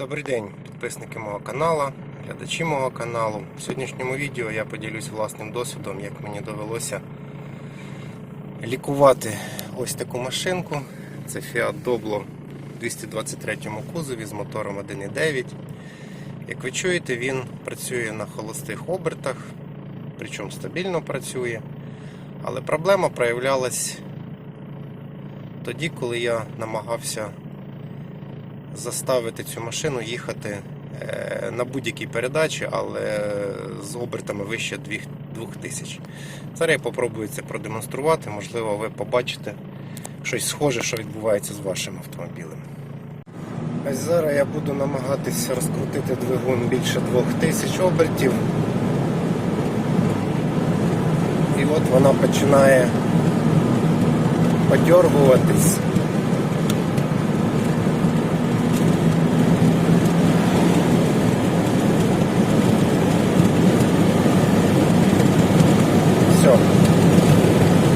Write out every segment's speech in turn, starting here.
Добрий день, підписники мого каналу, глядачі мого каналу. В сьогоднішньому відео я поділюсь власним досвідом, як мені довелося лікувати ось таку машинку. Це Fiat Doblo в 223 кузові з мотором 1.9. Як ви чуєте, він працює на холостих обертах, причому стабільно працює. Але проблема проявлялась тоді, коли я намагався заставити цю машину їхати е, на будь-якій передачі, але з обертами вище 2000. Зараз я попробую це продемонструвати. Можливо, ви побачите щось схоже, що відбувається з вашим автомобілем. Ось зараз я буду намагатися розкрутити двигун більше 2000 обертів. І от вона починає подергуватись. Все.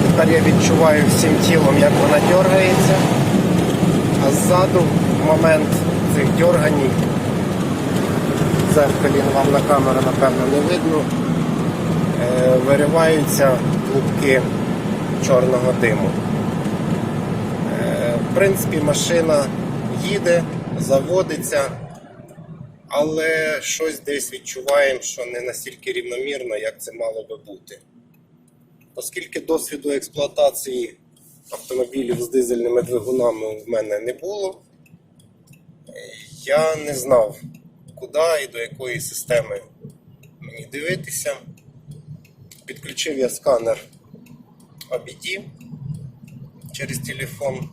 Тепер я відчуваю всім тілом, як вона дергається. А ззаду в момент цих дерганій, в зеркалі вам на камеру напевно не видно, е, вириваються клубки чорного диму. Е, В принципі, машина їде, заводиться, але щось десь відчуваємо, що не настільки рівномірно, як це мало би бути. Оскільки досвіду експлуатації автомобілів з дизельними двигунами в мене не було, я не знав, куди і до якої системи мені дивитися. Підключив я сканер OBD через телефон.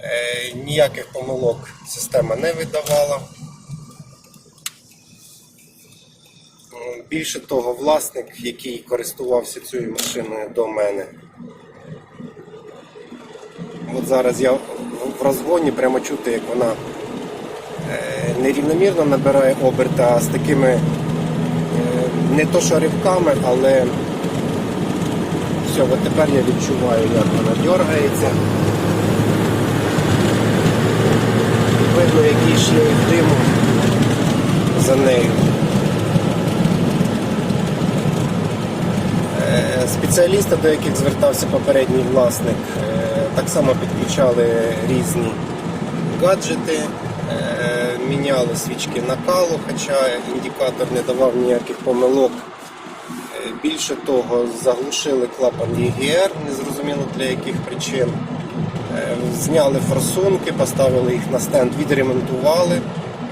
Е, Ніяких помилок система не видавала. Більше того, власник, який користувався цією машиною до мене. От зараз я в- розгоні прямо чути, як вона е, нерівномірно набирає оберти, а з такими е, не то що ривками, але все, от тепер я відчуваю, як вона дергається. Видно, який шлейф диму за нею. Е, Спеціалісти, до яких звертався попередній власник, е, так само підключали різні гаджети, е, міняли свічки накалу, хоча індикатор не давав ніяких помилок. Е, Більше того, заглушили клапан EGR, незрозуміло для яких причин. Зняли форсунки, поставили їх на стенд, відремонтували.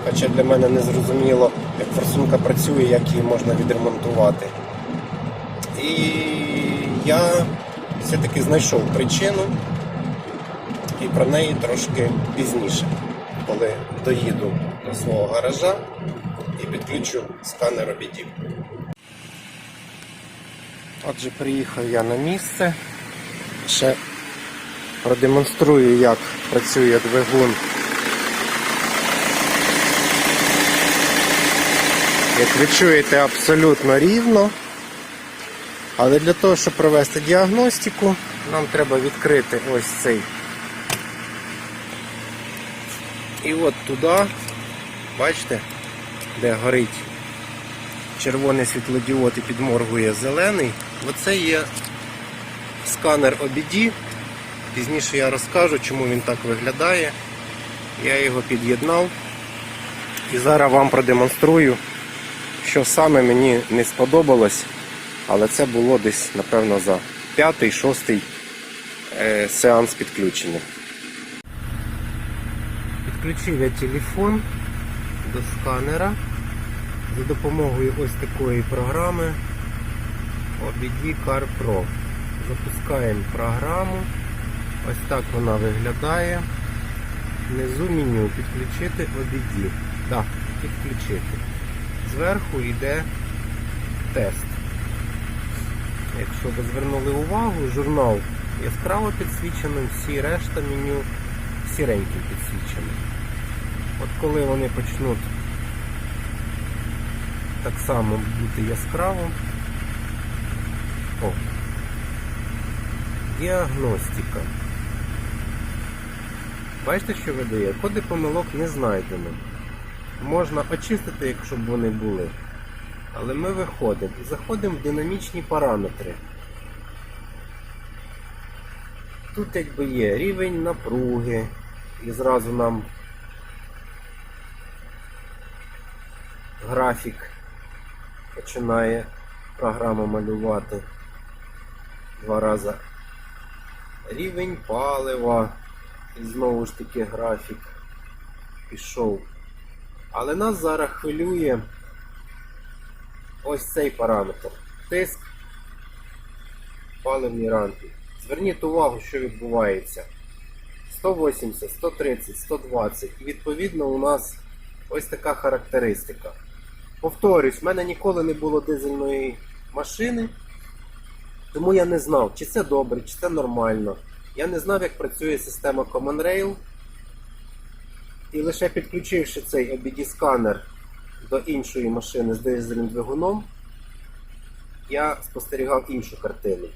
Хоча для мене не зрозуміло, як форсунка працює, як її можна відремонтувати. І я все-таки знайшов причину і про неї трошки пізніше, коли доїду до свого гаража і підключу сканер обідів. Отже, приїхав я на місце. Ще продемонструю, як працює двигун. Як ви чуєте, абсолютно рівно. Але для того, щоб провести діагностику, нам треба відкрити ось цей. І от туди, бачите, де горить червоний світлодіод і підморгує зелений. Оце є сканер OBD. Пізніше я розкажу, чому він так виглядає. Я його під'єднав і зараз вам продемонструю, що саме мені не сподобалось. Але це було десь, напевно, за п'ятий-шостий е, сеанс підключення. Підключив я телефон до сканера за допомогою ось такої програми OBD Car Pro. Запускаємо програму. Ось так вона виглядає. Внизу меню підключити OBD. Так, підключити. Зверху йде тест. Якщо ви звернули увагу, журнал яскраво підсвічений, всі решта меню сіреньким підсвічені. От коли вони почнуть так само бути яскраво. О, діагностика. Бачите, що видає? Коди помилок не знайдено. можна очистити, якщо б вони були. Але ми виходимо заходимо в динамічні параметри. Тут якби є рівень напруги, і зразу нам графік починає програма малювати два рази. Рівень палива, і знову ж таки графік пішов. Але нас зараз хвилює ось цей параметр. Тиск паливні рамки. Зверніть увагу, що відбувається. 180, 130, 120. І відповідно у нас ось така характеристика. Повторюсь, в мене ніколи не було дизельної машини, тому я не знав, чи це добре, чи це нормально. Я не знав, як працює система Common Rail. І лише підключивши цей OBD-сканер до іншої машини з дизельним двигуном, я спостерігав іншу картину.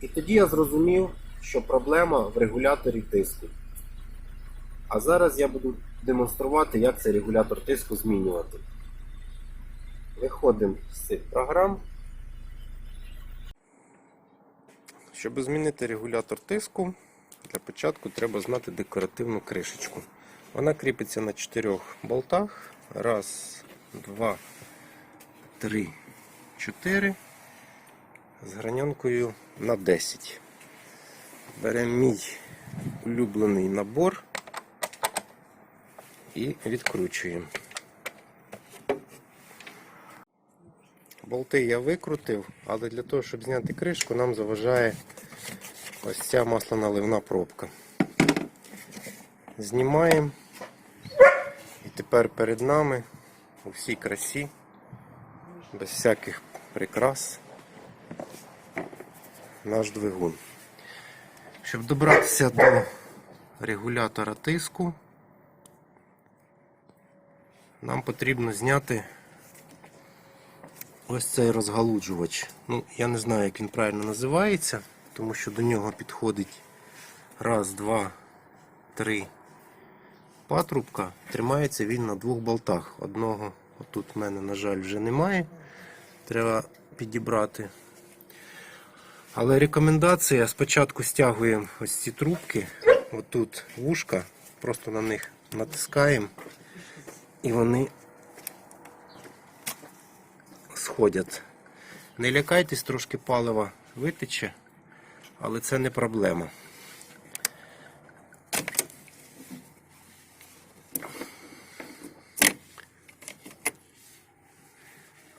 І тоді я зрозумів, що проблема в регуляторі тиску. А зараз я буду демонструвати, як цей регулятор тиску змінювати. Виходимо з цих програм. Щоб змінити регулятор тиску, для початку треба знати декоративну кришечку. Вона кріпиться на чотирьох болтах. Раз, два, три, чотири. З граньонкою на 10. Беремо мій улюблений набор і відкручуємо. Болти я викрутив, але для того, щоб зняти кришку, нам заважає ось ця масляналивна пробка. Знімаємо. Тепер перед нами у всій красі, без всяких прикрас, наш двигун. Щоб добратися до регулятора тиску, нам потрібно зняти ось цей розгалуджувач. Ну, я не знаю, як він правильно називається, тому що до нього підходить раз, два, три патрубка. Тримається він на двох болтах. Одного отут в мене, на жаль, вже немає. Треба підібрати. Але рекомендація спочатку стягуємо ось ці трубки, отут вушка, просто на них натискаємо і вони сходять. Не лякайтесь, трошки палива витече, але це не проблема.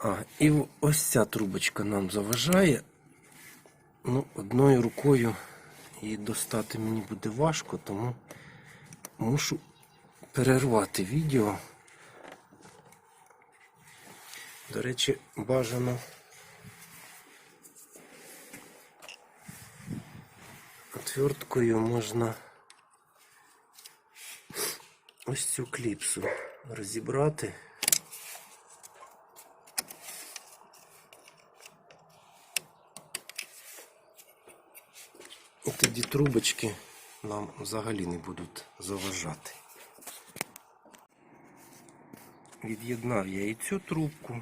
А, і ось ця трубочка нам заважає. Ну, одною рукою її достати мені буде важко, тому мушу перервати відео. До речі, бажано отверткою можна ось цю кліпсу розібрати. І тоді трубочки нам взагалі не будуть заважати. Від'єднав я і цю трубку.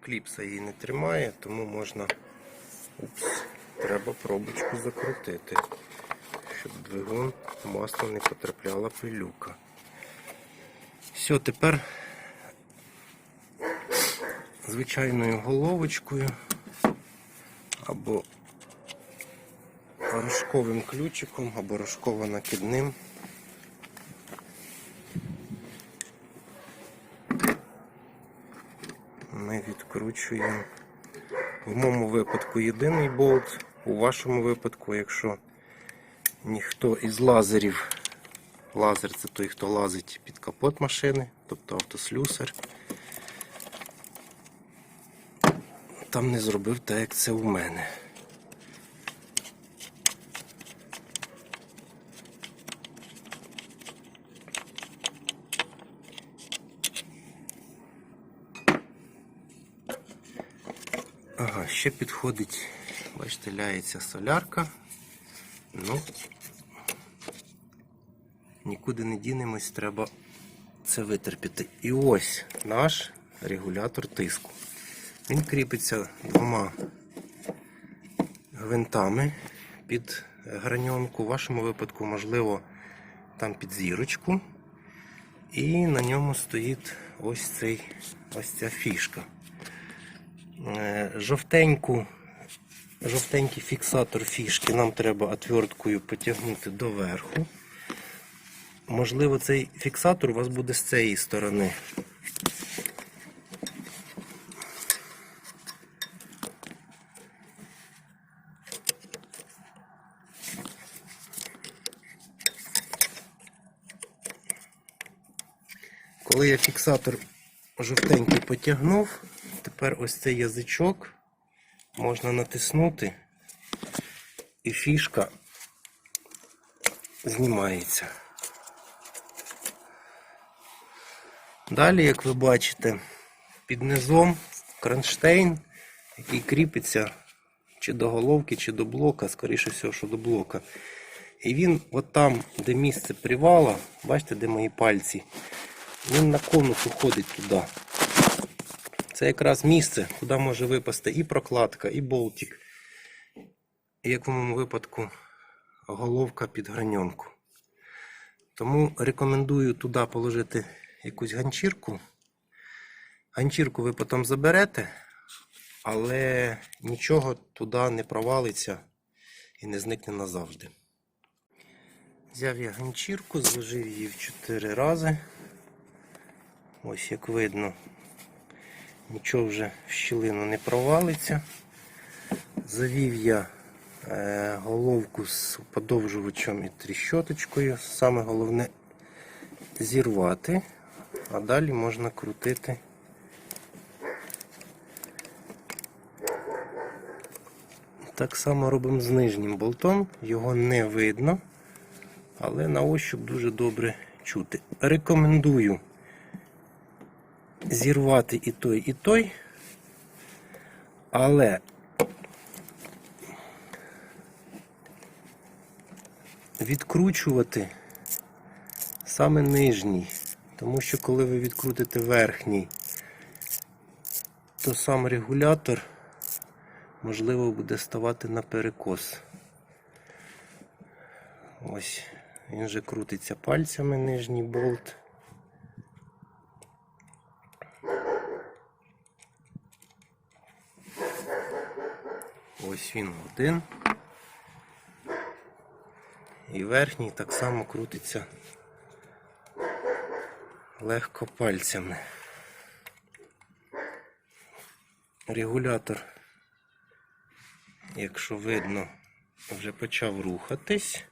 Кліпса її не тримає, тому можна Упс, треба пробочку закрутити, щоб двигун масло не потрапляла пилюка. Все, тепер звичайною головочкою або рожковим ключиком, або рожково-накидним. Ми відкручуємо. В моєму випадку єдиний болт, у вашому випадку, якщо ніхто із лазерів, лазер це той, хто лазить під капот машини, тобто автослюсар, там не зробив так, як це у мене. Ще підходить, бачите, ляється солярка. Ну, нікуди не дінемось, треба це витерпіти. І ось наш регулятор тиску. Він кріпиться двома гвинтами під граньонку. В вашому випадку, можливо, там під зірочку. І на ньому стоїть ось цей ось ця фішка. Е, Жовтеньку, жовтенький фіксатор фішки нам треба отверткою потягнути доверху. Можливо, цей фіксатор у вас буде з цієї сторони. Коли я фіксатор жовтенький потягнув, тепер ось цей язичок можна натиснути, і фішка знімається. Далі, як ви бачите, під низом кронштейн, який кріпиться чи до головки, чи до блока, скоріше всього, що до блока. І він, от там, де місце привала, бачите, де мої пальці, він на конус уходить туди. Це якраз місце, куди може випасти і прокладка, і болтик. І як в моєму випадку головка під граньонку. Тому рекомендую туди положити якусь ганчірку. Ганчірку ви потім заберете, але нічого туди не провалиться і не зникне назавжди. Взяв я ганчірку, зложив її в 4 рази. Ось як видно, нічого вже в щілину не провалиться. Завів я е, головку з подовжувачем і тріщоточкою. Саме головне зірвати, а далі можна крутити. Так само робимо з нижнім болтом, його не видно, але на ощуп дуже добре чути. Рекомендую зірвати і той, і той, але відкручувати саме нижній, тому що коли ви відкрутите верхній, то сам регулятор можливо буде ставати на перекос. Ось, він же крутиться пальцями нижній болт. Ось він один. І верхній так само крутиться легко пальцями. Регулятор, якщо видно, вже почав рухатись.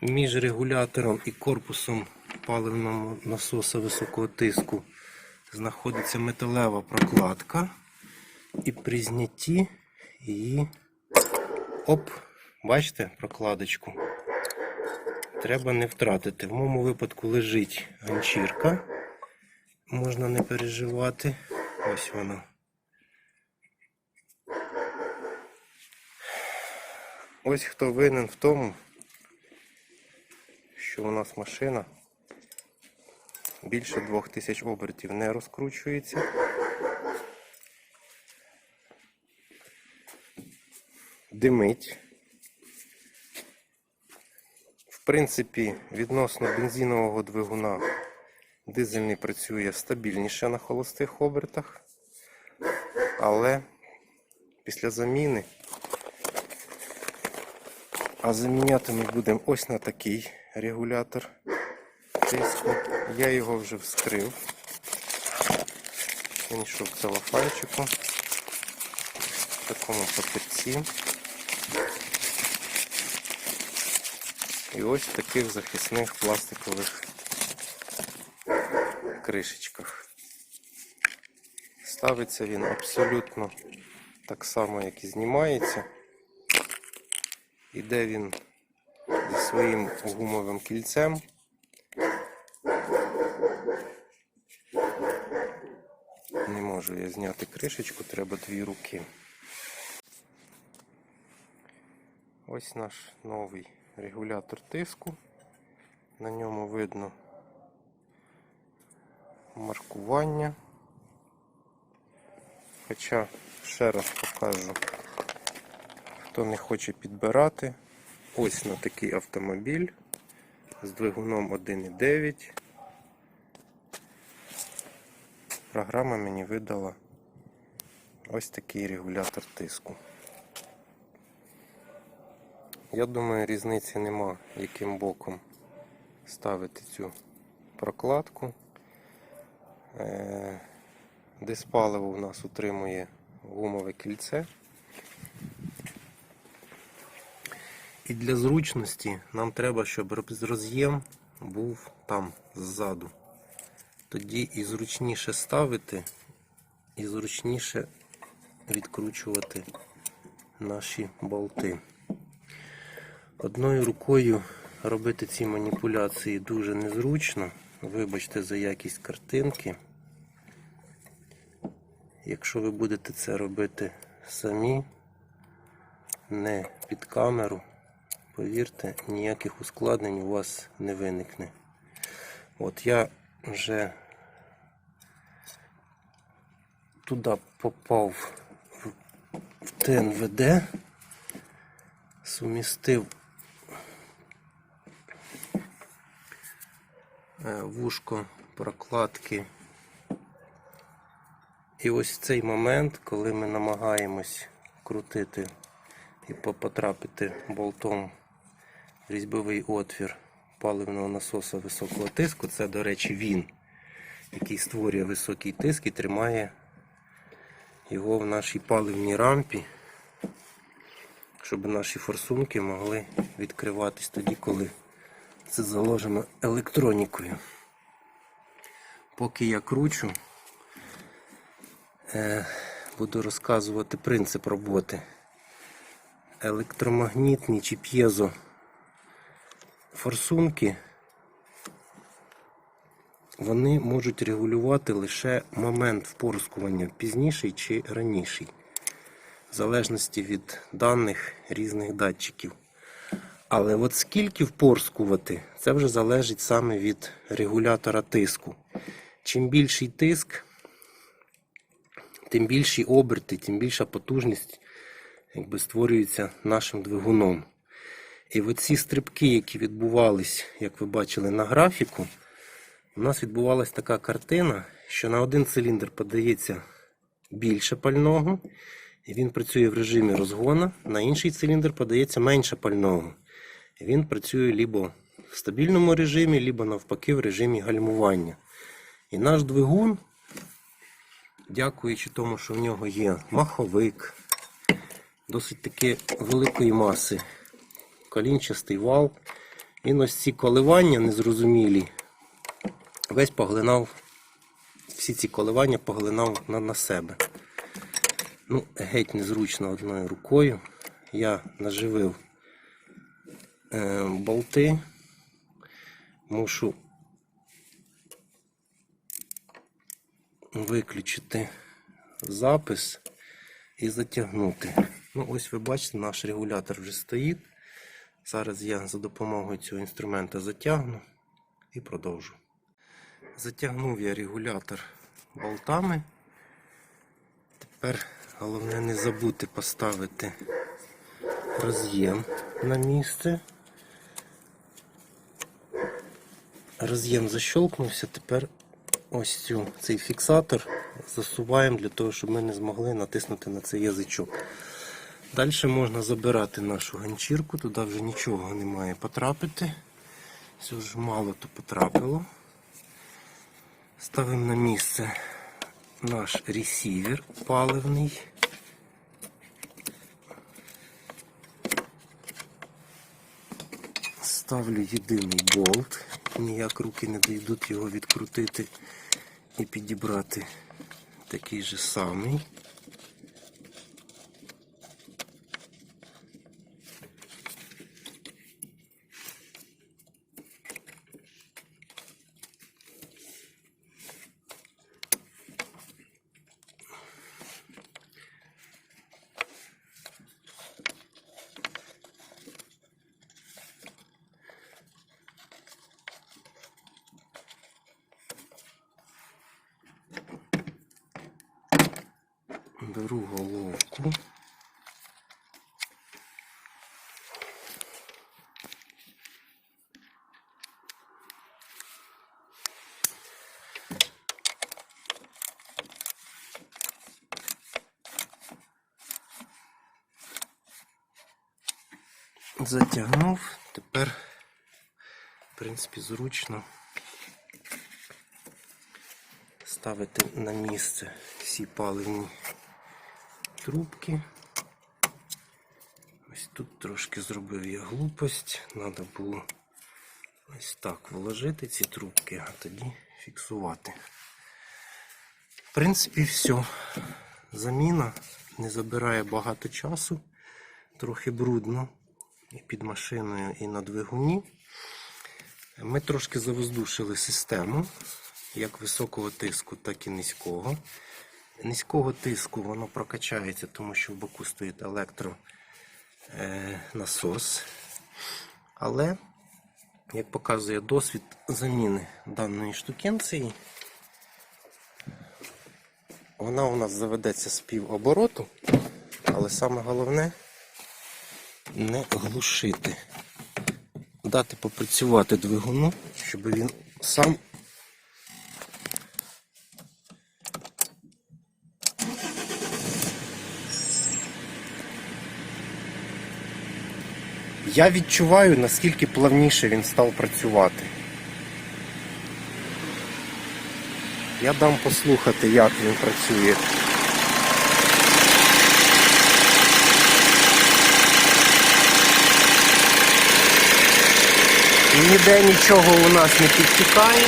Між регулятором і корпусом паливного насоса високого тиску знаходиться металева прокладка. І при знятті її оп, бачите прокладочку? Треба не втратити. В моєму випадку лежить ганчірка. Можна не переживати. Ось вона. Ось хто винен в тому, що у нас машина більше 2000 обертів не розкручується. Димить. В принципі, відносно бензинового двигуна дизельний працює стабільніше на холостих обертах, але після заміни, а заміняти ми будемо ось на такий регулятор тиску. Я його вже вскрив. Він йшов в целофанчику, в такому папірці. І ось в таких захисних пластикових кришечках. Ставиться він абсолютно так само, як і знімається. Іде він зі своїм гумовим кільцем. Не можу я зняти кришечку, треба дві руки. Ось наш новий регулятор тиску. На ньому видно маркування. Хоча ще раз покажу, хто не хоче підбирати. Ось на такий автомобіль з двигуном 1.9. Програма мені видала ось такий регулятор тиску. Я думаю, різниці нема, яким боком ставити цю прокладку. Е, Диспаливо у нас утримує гумове кільце. І для зручності нам треба, щоб роз'єм був там ззаду. Тоді і зручніше ставити, і зручніше відкручувати наші болти. Одною рукою робити ці маніпуляції дуже незручно. Вибачте за якість картинки. Якщо ви будете це робити самі, не під камеру, повірте, ніяких ускладнень у вас не виникне. От я вже туди попав в- ТНВД, сумістив вушко прокладки. І ось цей момент, коли ми намагаємось крутити і потрапити болтом в різьбовий отвір паливного насоса високого тиску, це, до речі, він, який створює високий тиск і тримає його в нашій паливній рампі, щоб наші форсунки могли відкриватись тоді, коли це заложено електронікою. Поки я кручу, е, буду розказувати принцип роботи. Електромагнітні чи п'єзо форсунки вони можуть регулювати лише момент впорскування пізніший чи раніший, в залежності від даних різних датчиків. Але от скільки впорскувати, це вже залежить саме від регулятора тиску. Чим більший тиск, тим більші оберти, тим більша потужність якби, створюється нашим двигуном. І оці стрибки, які відбувались, як ви бачили на графіку, у нас відбувалась така картина, що на один циліндр подається більше пального, і він працює в режимі розгона, на інший циліндр подається менше пального. Він працює либо в стабільному режимі, либо навпаки в режимі гальмування. І наш двигун, дякуючи тому, що в нього є маховик, досить таки великої маси, колінчастий вал, він ось ці коливання незрозумілі, весь поглинав, всі ці коливання поглинав на, на себе. Ну, геть незручно одною рукою. Я наживив болти, мушу виключити запис і затягнути. Ну, ось ви бачите, наш регулятор вже стоїть. Зараз я за допомогою цього інструмента затягну і продовжу. Затягнув я регулятор болтами. Тепер головне не забути поставити роз'єм на місце. Роз'єм защолкнувся, тепер ось цю, цей фіксатор засуваємо для того, щоб ми не змогли натиснути на цей язичок. Далі можна забирати нашу ганчірку, туди вже нічого не має потрапити. Все ж мало то потрапило. Ставимо на місце наш ресівер паливний. Ставлю єдиний болт, ніяк руки не дійдуть його відкрутити і підібрати такий же самий. Беру головку. Затягнув, тепер, в принципі, зручно ставити на місце всі паливні трубки. Ось тут трошки зробив я глупость. Треба було ось так вложити ці трубки, а тоді фіксувати. В принципі, все. Заміна не забирає багато часу, трохи брудно і під машиною, і на двигуні. Ми трошки завоздушили систему, як високого тиску, так і низького. Низького тиску воно прокачається, тому що в боку стоїть електронасос. Але, як показує досвід заміни даної штукенції, вона у нас заведеться з півобороту, але саме головне не глушити. Дати попрацювати двигуну, щоб він сам Я відчуваю, наскільки плавніше він став працювати. Я дам послухати, як він працює. Ніде нічого у нас не підтікає.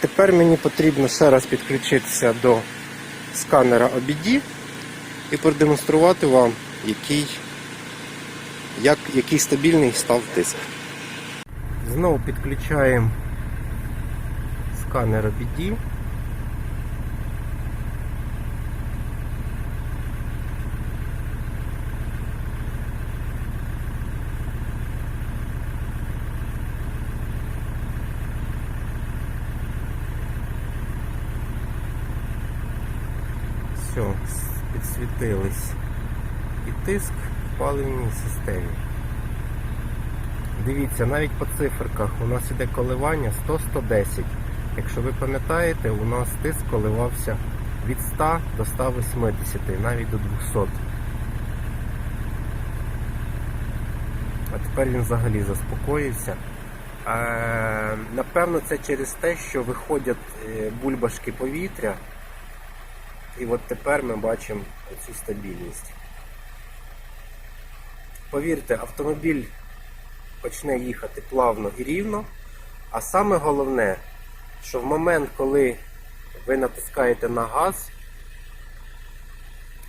Тепер мені потрібно ще раз підключитися до сканера OBD і продемонструвати вам, який, як, який стабільний став тиск. Знову підключаємо сканер OBD. Все, підсвітились і тиск в паливній системі. Дивіться, навіть по циферках у нас іде коливання 100-110. Якщо ви пам'ятаєте, у нас тиск коливався від 100 до 180, навіть до 200. А тепер він взагалі заспокоївся. Е, напевно, це через те, що виходять е, бульбашки повітря. І от тепер ми бачимо цю стабільність. Повірте, автомобіль почне їхати плавно і рівно. А саме головне, що в момент, коли ви натискаєте на газ,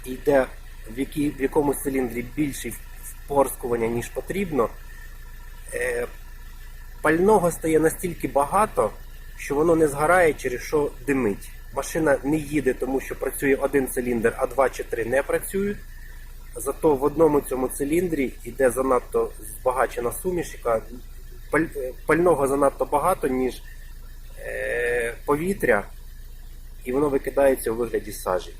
і йде в, якій, в якомусь циліндрі більше впорскування, ніж потрібно, е, пального стає настільки багато, що воно не згорає, через що димить. Машина не їде, тому що працює один циліндр, а два чи три не працюють. Зато в одному цьому циліндрі йде занадто збагачена суміш, яка пального занадто багато, ніж е, повітря, і воно викидається у вигляді сажі.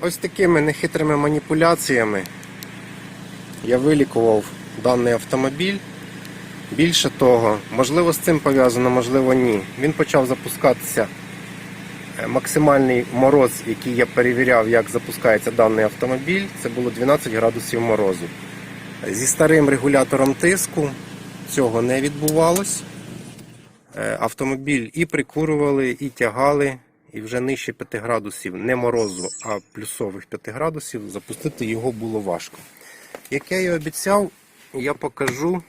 Ось такими нехитрими маніпуляціями я вилікував даний автомобіль. Більше того, можливо з цим пов'язано, можливо ні. Він почав запускатися е, максимальний мороз, який я перевіряв, як запускається даний автомобіль, це було 12 градусів морозу. Зі старим регулятором тиску цього не відбувалось. Е, Автомобіль і прикурювали, і тягали, і вже нижче 5 градусів не морозу, а плюсових 5 градусів запустити його було важко. Як я і обіцяв, я покажу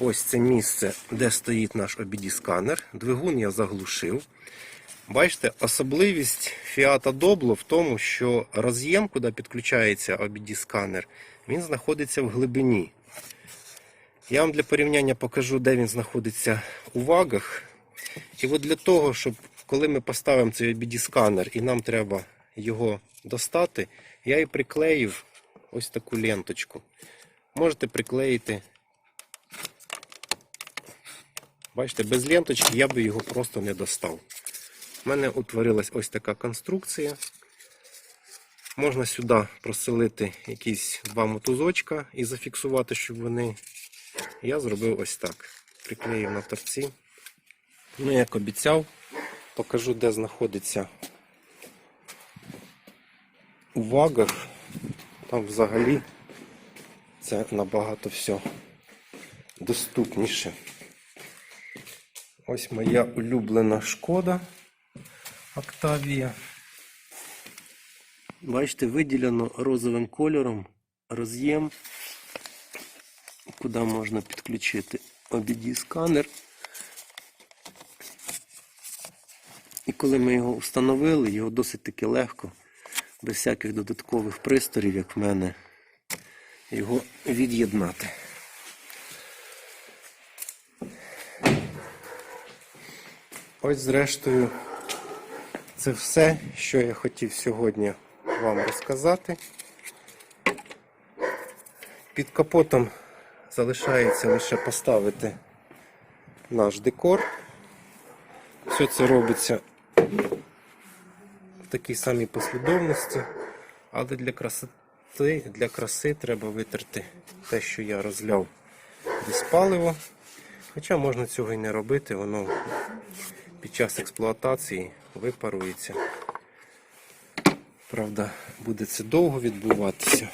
ось це місце, де стоїть наш OBD-сканер. Двигун я заглушив. Бачите, особливість Fiat Doblo в тому, що роз'єм, куди підключається OBD-сканер, він знаходиться в глибині. Я вам для порівняння покажу, де він знаходиться у вагах. І от для того, щоб коли ми поставимо цей OBD-сканер і нам треба його достати, я і приклеїв ось таку ленточку. Можете приклеїти Бачите, без ленточки я би його просто не достав. У мене утворилась ось така конструкція. Можна сюди проселити якісь два мотузочка і зафіксувати, щоб вони. Я зробив ось так. Приклеїв на торці. Ну, як обіцяв, покажу, де знаходиться у вагах. Там взагалі це набагато все доступніше. Ось моя улюблена шкода Октавія. Бачите, виділено розовим кольором роз'єм, куди можна підключити OBD сканер. І коли ми його встановили, його досить таки легко, без всяких додаткових пристроїв, як в мене, його від'єднати. Ось зрештою, це все, що я хотів сьогодні вам розказати. Під капотом залишається лише поставити наш декор. Все це робиться в такій самій послідовності, але для красоти, для краси треба витерти те, що я розляв десь паливо. Хоча можна цього і не робити, воно під час експлуатації випарується. Правда, буде це довго відбуватися.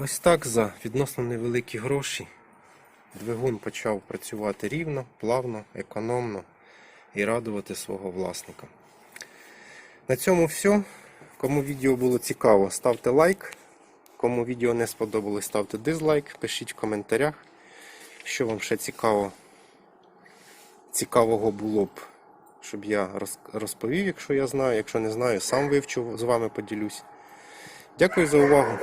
Ось так за відносно невеликі гроші двигун почав працювати рівно, плавно, економно і радувати свого власника. На цьому все. Кому відео було цікаво, ставте лайк. Кому відео не сподобалось, ставте дизлайк, пишіть в коментарях, що вам ще цікаво, цікавого було б, щоб я розповів, якщо я знаю. Якщо не знаю, сам вивчу, з вами поділюсь. Дякую за увагу.